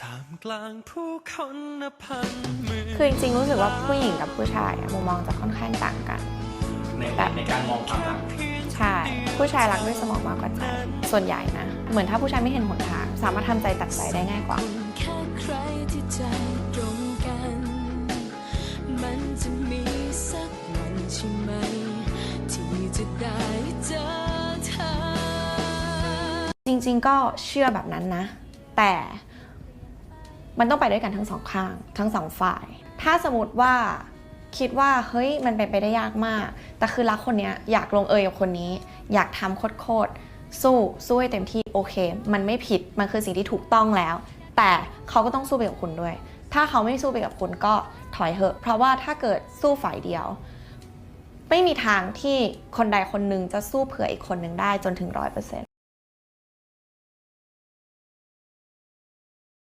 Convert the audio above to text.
ท่ามกลางผู้คนนับพันหมื่นคือจริงๆรู้สึกว่าผู้หญิงกับผู้ชายอะมุมมองจะค่อนข้างต่างกันในในการมองความรักใช่ผู้ชายรักด้วยสมองมากกว่าใจส่วนใหญ่นะ เหมือนถ้าผู้ชายไม่เห็นหนทาง สามารถทำใจตัดใจได้ง่ายกว่าแค่ใครที่ใจตรงกันมันจะมีสักวันใช่ไหมที่จะได้เจอเธอจริงๆก็เชื่อแบบนั้นนะ แต่ มันต้องไปด้วยกันทั้งสองข้าง ทั้งสองฝ่าย ถ้าสมมติว่าคิดว่าเฮ้ยมันเป็นไปได้ยากมาก แต่คือรักคนนี้อยากลงเอยกับคนนี้ อยากทำโคตรสู้สู้ให้เต็มที่โอเค มันไม่ผิดมันคือสิ่งที่ถูกต้องแล้ว แต่เขาก็ต้องสู้ไปกับคุณด้วย ถ้าเขาไม่สู้ไปกับคุณก็ถอยเถอะ เพราะว่าถ้าเกิดสู้ฝ่ายเดียว ไม่มีทางที่คนใดคนหนึ่งจะสู้เผื่ออีกคนหนึ่งได้จนถึงร้อยเปอร์เซ็น